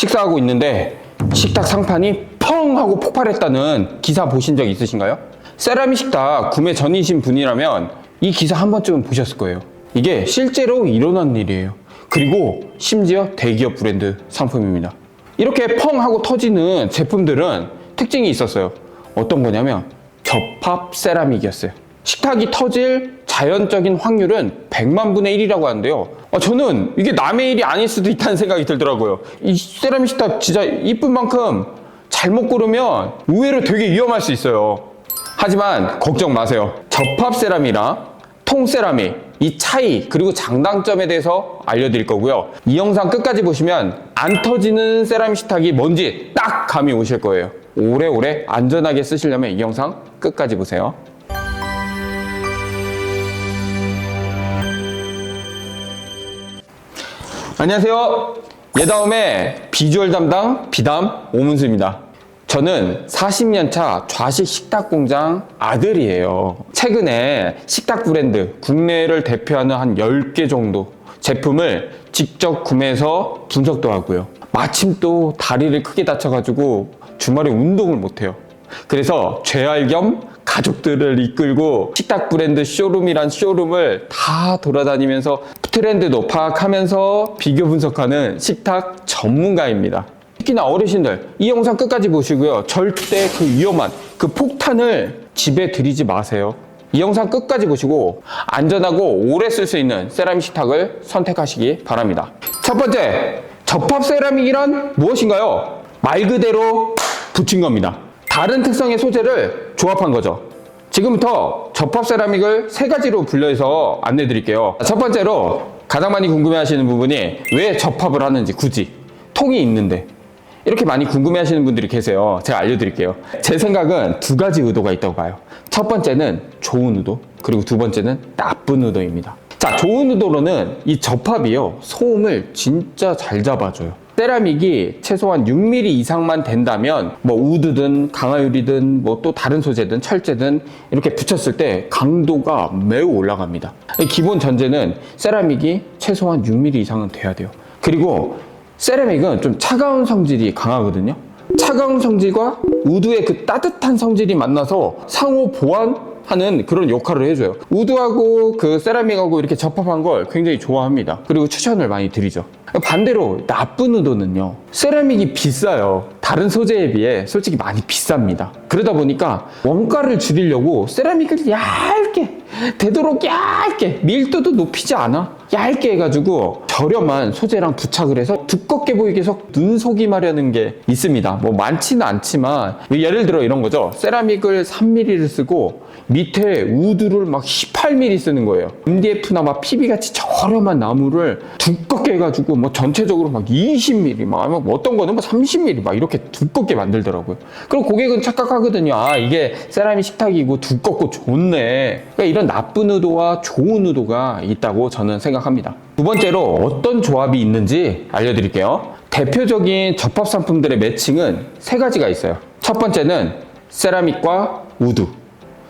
식사하고 있는데 식탁 상판이 펑 하고 폭발했다는 기사 보신 적 있으신가요? 세라믹 식탁 구매 전이신 분이라면 이 기사 한 번쯤은 보셨을 거예요. 이게 실제로 일어난 일이에요. 그리고 심지어 대기업 브랜드 상품입니다. 이렇게 펑 하고 터지는 제품들은 특징이 있었어요. 어떤 거냐면 접합 세라믹이었어요. 식탁이 터질 자연적인 확률은 100만 분의 1이라고 하는데요. 아, 저는 이게 남의 일이 아닐 수도 있다는 생각이 들더라고요. 이 세라믹 식탁 진짜 이쁜 만큼 잘못 고르면 의외로 되게 위험할 수 있어요. 하지만 걱정 마세요. 접합 세라믹이랑 통 세라믹 이 차이 그리고 장단점에 대해서 알려드릴 거고요. 이 영상 끝까지 보시면 안 터지는 세라믹 식탁이 뭔지 딱 감이 오실 거예요. 오래오래 안전하게 쓰시려면 이 영상 끝까지 보세요. 안녕하세요. 예다움의 비주얼 담당 비담 오문수입니다. 저는 40년 차 좌식 식탁 공장 아들이에요. 최근에 식탁 브랜드 국내를 대표하는 한 10개 정도 제품을 직접 구매해서 분석도 하고요. 마침 또 다리를 크게 다쳐가지고 주말에 운동을 못해요. 그래서 재활 겸 가족들을 이끌고 식탁 브랜드 쇼룸이란 쇼룸을 다 돌아다니면서 트렌드도 파악하면서 비교 분석하는 식탁 전문가입니다. 특히나 어르신들 이 영상 끝까지 보시고요. 절대 그 위험한 그 폭탄을 집에 들이지 마세요. 이 영상 끝까지 보시고 안전하고 오래 쓸 수 있는 세라믹 식탁을 선택하시기 바랍니다. 첫 번째, 접합 세라믹이란 무엇인가요? 말 그대로 붙인 겁니다. 다른 특성의 소재를 조합한 거죠. 지금부터 접합 세라믹을 세 가지로 분류해서 안내 드릴게요. 첫 번째로 가장 많이 궁금해 하시는 부분이 왜 접합을 하는지 굳이 통이 있는데 이렇게 많이 궁금해 하시는 분들이 계세요. 제가 알려드릴게요. 제 생각은 두 가지 의도가 있다고 봐요. 첫 번째는 좋은 의도, 그리고 두 번째는 나쁜 의도입니다. 자, 좋은 의도로는 이 접합이요, 소음을 진짜 잘 잡아줘요. 세라믹이 최소한 6mm 이상만 된다면 뭐 우드든 강화유리든 뭐 또 다른 소재든 철제든 이렇게 붙였을 때 강도가 매우 올라갑니다. 기본 전제는 세라믹이 최소한 6mm 이상은 돼야 돼요. 그리고 세라믹은 좀 차가운 성질이 강하거든요. 차가운 성질과 우드의 그 따뜻한 성질이 만나서 상호 보완하는 그런 역할을 해줘요. 우드하고 그 세라믹하고 이렇게 접합한 걸 굉장히 좋아합니다. 그리고 추천을 많이 드리죠. 반대로 나쁜 우드는요. 세라믹이 비싸요. 다른 소재에 비해 솔직히 많이 비쌉니다. 그러다 보니까 원가를 줄이려고 세라믹을 얇게 되도록 얇게 밀도도 높이지 않아 얇게 해가지고 저렴한 소재랑 부착을 해서 두껍게 보이게 해서 눈속임 하려는 게 있습니다 뭐 많지는 않지만 예를 들어 이런 거죠 세라믹을 3mm를 쓰고 밑에 우드를 막 18mm 쓰는 거예요 MDF나 막 PB같이 저렴한 나무를 두껍게 해가지고 뭐 전체적으로 막 20mm 막뭐 어떤 거는 뭐 30mm 막 이렇게 두껍게 만들더라고요 그럼 고객은 착각하거든요 아 이게 세라믹 식탁이고 두껍고 좋네 그러니까 이런 나쁜 의도와 좋은 의도가 있다고 저는 생각합니다. 두 번째로 어떤 조합이 있는지 알려드릴게요. 대표적인 접합 상품들의 매칭은 세 가지가 있어요. 첫 번째는 세라믹과 우드.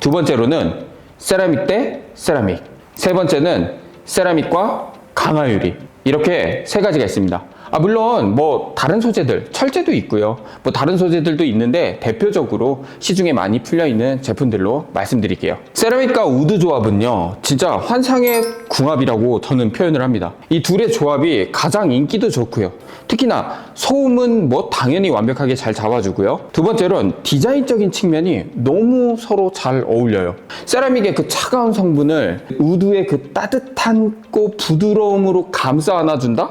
두 번째로는 세라믹 대 세라믹. 세 번째는 세라믹과 강화유리. 이렇게 세 가지가 있습니다. 아, 물론 뭐 다른 소재들, 철제도 있고요. 뭐 다른 소재들도 있는데 대표적으로 시중에 많이 풀려 있는 제품들로 말씀드릴게요. 세라믹과 우드 조합은요. 진짜 환상의 궁합이라고 저는 표현을 합니다. 이 둘의 조합이 가장 인기도 좋고요. 특히나 소음은 뭐 당연히 완벽하게 잘 잡아주고요. 두 번째로는 디자인적인 측면이 너무 서로 잘 어울려요. 세라믹의 그 차가운 성분을 우드의 그 따뜻한고 부드러움으로 감싸 안아준다?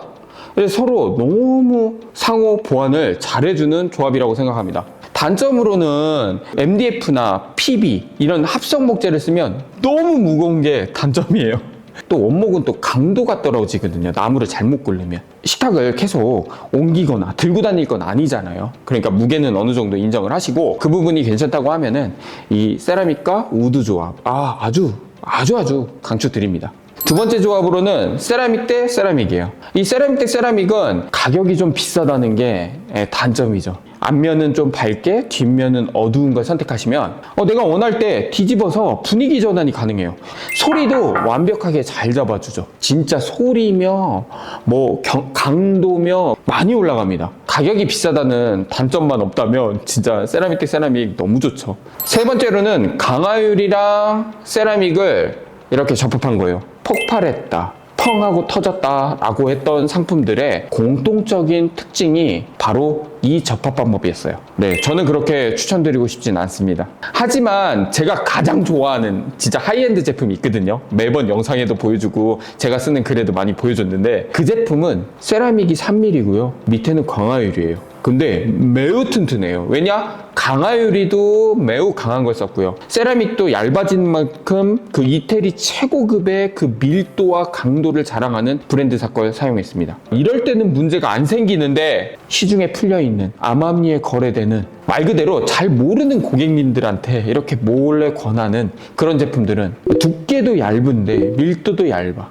서로 너무 상호 보완을 잘해주는 조합이라고 생각합니다. 단점으로는 MDF나 PB 이런 합성 목재를 쓰면 너무 무거운 게 단점이에요. 또 원목은 또 강도가 떨어지거든요. 나무를 잘못 굴리면. 식탁을 계속 옮기거나 들고 다닐 건 아니잖아요. 그러니까 무게는 어느 정도 인정을 하시고 그 부분이 괜찮다고 하면은 이 세라믹과 우드 조합. 아, 아주, 아주 아주 강추드립니다. 두 번째 조합으로는 세라믹 대 세라믹이에요. 이 세라믹 대 세라믹은 가격이 좀 비싸다는 게 예, 단점이죠. 앞면은 좀 밝게, 뒷면은 어두운 걸 선택하시면 어, 내가 원할 때 뒤집어서 분위기 전환이 가능해요. 소리도 완벽하게 잘 잡아주죠. 진짜 소리며 뭐 경- 강도며 많이 올라갑니다. 가격이 비싸다는 단점만 없다면 진짜 세라믹 대 세라믹 너무 좋죠. 세 번째로는 강화율이랑 세라믹을 이렇게 접합한 거예요. 폭발했다. 펑하고 터졌다 라고 했던 상품들의 공통적인 특징이 바로 이 접합 방법이었어요. 네, 저는 그렇게 추천드리고 싶진 않습니다. 하지만 제가 가장 좋아하는 진짜 하이엔드 제품이 있거든요. 매번 영상에도 보여주고 제가 쓰는 글에도 많이 보여줬는데 그 제품은 세라믹이 3mm고요. 밑에는 광화율이에요. 근데 매우 튼튼해요. 왜냐? 강화유리도 매우 강한 걸 썼고요. 세라믹도 얇아진 만큼 그 이태리 최고급의 그 밀도와 강도를 자랑하는 브랜드 사걸 사용했습니다. 이럴 때는 문제가 안 생기는데 시중 에 풀려 있는 암암리에 거래되는 말 그대로 잘 모르는 고객님들한테 이렇게 몰래 권하는 그런 제품들은 두께도 얇은데 밀도도 얇아.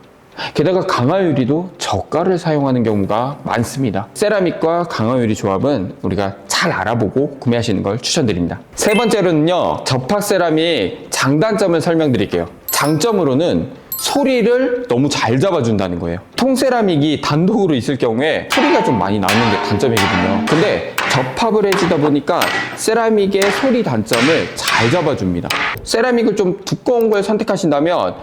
게다가 강화유리도 저가를 사용하는 경우가 많습니다. 세라믹과 강화유리 조합은 우리가 잘 알아보고 구매하시는 걸 추천드립니다. 세 번째로는요, 접합 세라믹 장단점을 설명드릴게요. 장점으로는 소리를 너무 잘 잡아준다는 거예요. 통세라믹이 단독으로 있을 경우에 소리가 좀 많이 나는 게 단점이거든요. 근데 접합을 해주다 보니까 세라믹의 소리 단점을 잘 잡아줍니다. 세라믹을 좀 두꺼운 걸 선택하신다면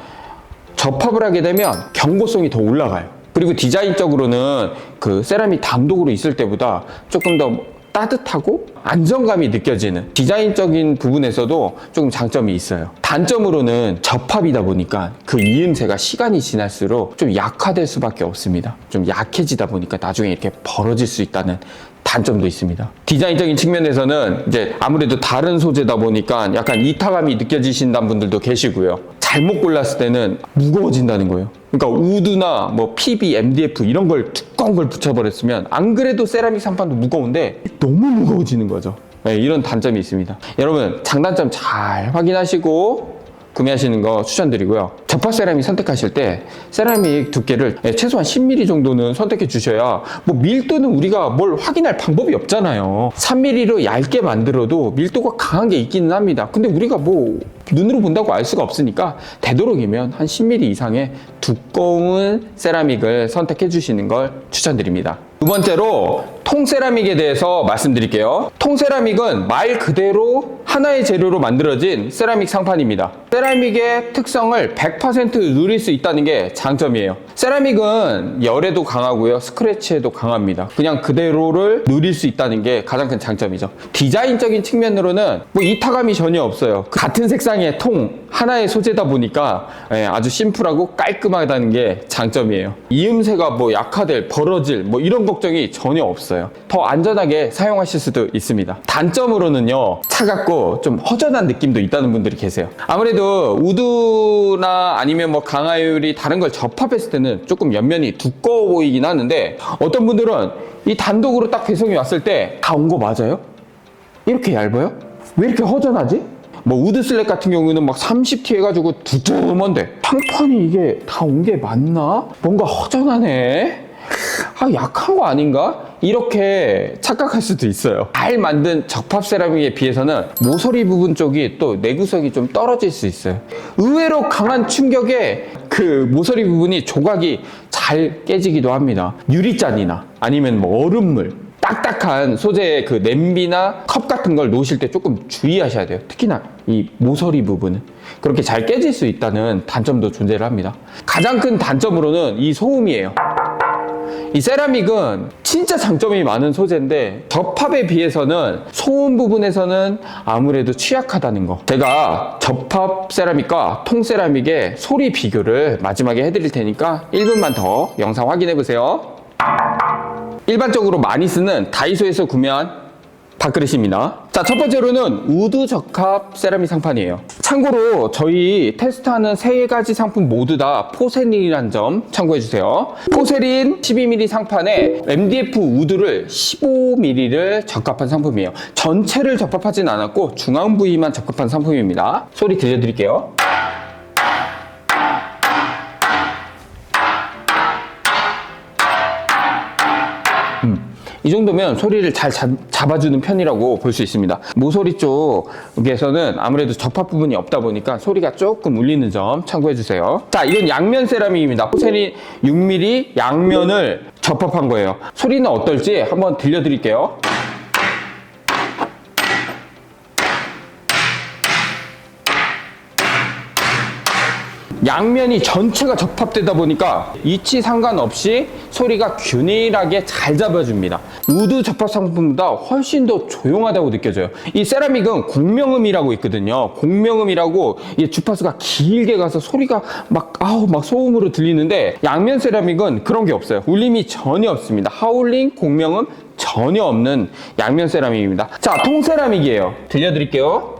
접합을 하게 되면 경고성이 더 올라가요. 그리고 디자인적으로는 그 세라믹 단독으로 있을 때보다 조금 더 따뜻하고 안정감이 느껴지는 디자인적인 부분에서도 조금 장점이 있어요. 단점으로는 접합이다 보니까 그 이음새가 시간이 지날수록 좀 약화될 수밖에 없습니다. 좀 약해지다 보니까 나중에 이렇게 벌어질 수 있다는 단점도 있습니다. 디자인적인 측면에서는 이제 아무래도 다른 소재다 보니까 약간 이타감이 느껴지신다는 분들도 계시고요. 잘못 골랐을 때는 무거워진다는 거예요. 그러니까 우드나 뭐 PB, MDF 이런 걸 두꺼운 걸 붙여버렸으면 안 그래도 세라믹 상판도 무거운데 너무 무거워지는 거죠. 네, 이런 단점이 있습니다. 여러분 장단점 잘 확인하시고 구매하시는 거 추천드리고요. 접합 세라믹 선택하실 때 세라믹 두께를 예, 최소한 10mm 정도는 선택해 주셔야 뭐 밀도는 우리가 뭘 확인할 방법이 없잖아요. 3mm로 얇게 만들어도 밀도가 강한 게 있기는 합니다. 근데 우리가 뭐 눈으로 본다고 알 수가 없으니까 되도록이면 한 10mm 이상의 두꺼운 세라믹을 선택해 주시는 걸 추천드립니다. 두 번째로 통세라믹에 대해서 말씀드릴게요. 통세라믹은 말 그대로 하나의 재료로 만들어진 세라믹 상판입니다. 세라믹의 특성을 100% 누릴 수 있다는 게 장점이에요. 세라믹은 열에도 강하고요. 스크래치에도 강합니다. 그냥 그대로를 누릴 수 있다는 게 가장 큰 장점이죠. 디자인적인 측면으로는 뭐 이타감이 전혀 없어요. 같은 색상의 통 하나의 소재다 보니까 예, 아주 심플하고 깔끔하다는 게 장점이에요. 이음새가 뭐 약화될, 벌어질 뭐 이런 걱정이 전혀 없어요. 더 안전하게 사용하실 수도 있습니다. 단점으로는요, 차갑고 좀 허전한 느낌도 있다는 분들이 계세요. 아무래도 우드나 아니면 뭐 강화율이 다른 걸 접합했을 때는 조금 옆면이 두꺼워 보이긴 하는데 어떤 분들은 이 단독으로 딱 배송이 왔을 때 다 온 거 맞아요? 이렇게 얇아요? 왜 이렇게 허전하지? 뭐 우드 슬랙 같은 경우는 막 30T 해가지고 두툼한데 상판이 이게 다 온 게 맞나? 뭔가 허전하네. 아 약한 거 아닌가? 이렇게 착각할 수도 있어요. 잘 만든 적합 세라믹에 비해서는 모서리 부분 쪽이 또 내구성이 좀 떨어질 수 있어요. 의외로 강한 충격에 그 모서리 부분이 조각이 잘 깨지기도 합니다. 유리잔이나 아니면 뭐 얼음물 딱딱한 소재의 그 냄비나 컵 같은 걸 놓으실 때 조금 주의하셔야 돼요. 특히나 이 모서리 부분은 그렇게 잘 깨질 수 있다는 단점도 존재를 합니다. 가장 큰 단점으로는 이 소음이에요. 이 세라믹은 진짜 장점이 많은 소재인데 접합에 비해서는 소음 부분에서는 아무래도 취약하다는 거. 제가 접합 세라믹과 통 세라믹의 소리 비교를 마지막에 해드릴 테니까 1분만 더 영상 확인해 보세요. 일반적으로 많이 쓰는 다이소에서 구매한 밥그릇입니다. 자, 첫 번째로는 우드 적합 세라믹 상판이에요. 참고로 저희 테스트하는 세 가지 상품 모두 다 포세린이라는 점 참고해 주세요. 포세린 12mm 상판에 MDF 우드를 15mm를 적합한 상품이에요. 전체를 적합하진 않았고 중앙 부위만 적합한 상품입니다. 소리 들려드릴게요. 이 정도면 소리를 잘 잡, 잡아주는 편이라고 볼 수 있습니다. 모서리 쪽에서는 아무래도 접합 부분이 없다 보니까 소리가 조금 울리는 점 참고해 주세요. 자, 이건 양면 세라믹입니다. 포세린 6mm 양면을 접합한 거예요. 소리는 어떨지 한번 들려드릴게요. 양면이 전체가 접합되다 보니까 위치 상관없이 소리가 균일하게 잘 잡아줍니다. 우드 접합 상품보다 훨씬 더 조용하다고 느껴져요. 이 세라믹은 공명음이라고 있거든요. 공명음이라고 이 주파수가 길게 가서 소리가 막 아우 막 소음으로 들리는데 양면 세라믹은 그런 게 없어요. 울림이 전혀 없습니다. 하울링, 공명음 전혀 없는 양면 세라믹입니다. 자, 통 세라믹이에요. 들려드릴게요.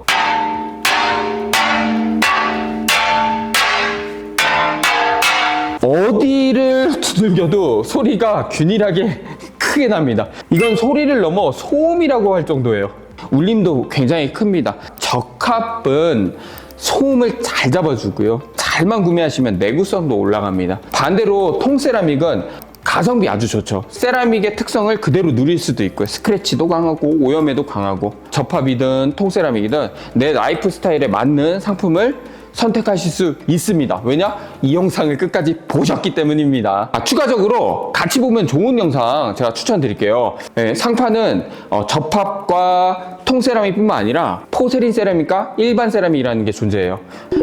두들겨도 소리가 균일하게 크게 납니다. 이건 소리를 넘어 소음이라고 할 정도예요. 울림도 굉장히 큽니다. 적합은 소음을 잘 잡아주고요. 잘만 구매하시면 내구성도 올라갑니다. 반대로 통세라믹은 가성비 아주 좋죠. 세라믹의 특성을 그대로 누릴 수도 있고요. 스크래치도 강하고 오염에도 강하고 접합이든 통세라믹이든 내 라이프 스타일에 맞는 상품을 선택하실 수 있습니다. 왜냐? 이 영상을 끝까지 보셨기 때문입니다. 아, 추가적으로 같이 보면 좋은 영상 제가 추천드릴게요. 예, 상판은 어, 접합과 통세라믹뿐만 아니라 포세린 세라믹과 일반 세라믹이라는 게 존재해요.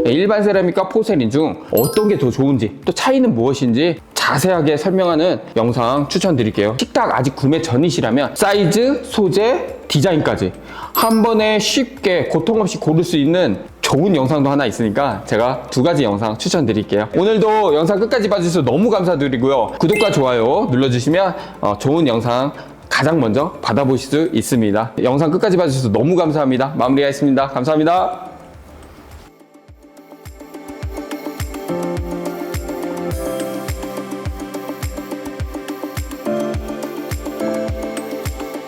예, 일반 세라믹과 포세린 중 어떤 게 더 좋은지 또 차이는 무엇인지 자세하게 설명하는 영상 추천드릴게요. 식탁 아직 구매 전이시라면 사이즈, 소재, 디자인까지 한 번에 쉽게 고통 없이 고를 수 있는 좋은 영상도 하나 있으니까 제가 두 가지 영상 추천드릴게요. 오늘도 영상 끝까지 봐주셔서 너무 감사드리고요. 구독과 좋아요 눌러주시면 어, 좋은 영상 가장 먼저 받아보실 수 있습니다. 영상 끝까지 봐주셔서 너무 감사합니다. 마무리하겠습니다. 감사합니다.